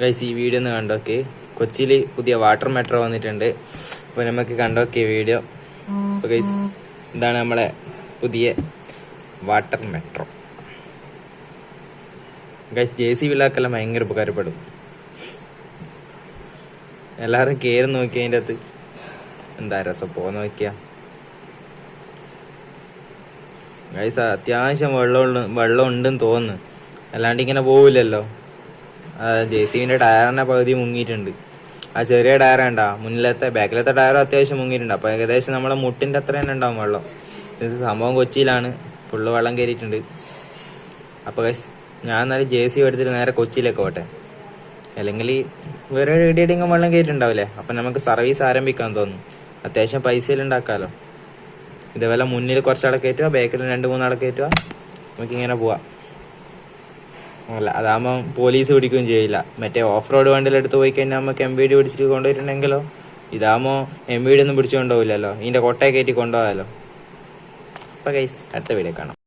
Guys ഈ video ഒന്ന് കണ്ടോക്കെ. കൊച്ചിയിൽ പുതിയ വാട്ടർ മെട്രോ വന്നിട്ടുണ്ട്. അപ്പോൾ നമുക്ക് കണ്ടോക്കെ വീഡിയോ അപ്പോൾ ഗൈസ് ഇതാണ് നമ്മളെ പുതിയ water metro guys J C വിളാക്കെല്ലാം ഭയങ്കര ഉപകാരപ്പെടും. എല്ലാവരും കയറി നോക്കി അതിന്റെ അകത്ത്. എന്താ രസം? പോന്ന് നോക്കിയ. ഗൈസ് അത്യാവശ്യം വെള്ളം വെള്ളം ഉണ്ടെന്ന് തോന്നുന്നു. അല്ലാണ്ട് ഇങ്ങനെ പോവില്ലല്ലോ. ജെ സി സിബിന്റെ ടയറിന്റെ പകുതി മുങ്ങിയിട്ടുണ്ട്. ആ ചെറിയ ടയർ ഉണ്ടാ മുന്നിലത്തെ ബാക്കിലത്തെ ടയറും അത്യാവശ്യം മുങ്ങിയിട്ടുണ്ട്. അപ്പൊ ഏകദേശം നമ്മളെ മുട്ടിന്റെ അത്ര തന്നെ ഉണ്ടാവും വെള്ളം. ഇത് സംഭവം കൊച്ചിയിലാണ്. ഫുള്ള് വെള്ളം കയറിയിട്ടുണ്ട്. അപ്പൊ ഗൈസ് ഞാൻ എന്നാലും ജെ സി എടുത്തിട്ട് നേരെ കൊച്ചിയിലേക്ക് പോട്ടെ. അല്ലെങ്കിൽ വേറെ എവിടെയെങ്കിലും വെള്ളം കയറിയിട്ടുണ്ടാവില്ലേ? അപ്പൊ നമുക്ക് സർവീസ് ആരംഭിക്കാൻ തോന്നും. അത്യാവശ്യം പൈസയിൽ ഉണ്ടാക്കാമല്ലോ ഇതേപോലെ മുന്നിൽ കുറച്ചാളെ കയറ്റുക ബാക്കിൽ രണ്ട് മൂന്നാളെ കയറ്റുക. നമുക്കിങ്ങനെ പോവാം. അല്ല അതാകുമ്പോൾ പോലീസ് പിടിക്കുകയും ചെയ്യില്ല. മറ്റേ ഓഫ് റോഡ് വണ്ടിയിൽ എടുത്ത് പോയി കഴിഞ്ഞാൽ നമുക്ക് എം വി ഡി പിടിച്ചിട്ട് കൊണ്ടുപോയിട്ടുണ്ടെങ്കിലോ ഇതാകുമ്പോൾ എം വി ഡി ഒന്നും പിടിച്ചു കൊണ്ടുപോകില്ലല്ലോ ഇതിന്റെ കൊട്ടയെ കയറ്റി കൊണ്ടുപോകാമല്ലോ അപ്പോൾ ഗൈസ് അടുത്ത വീഡിയോ കാണാം.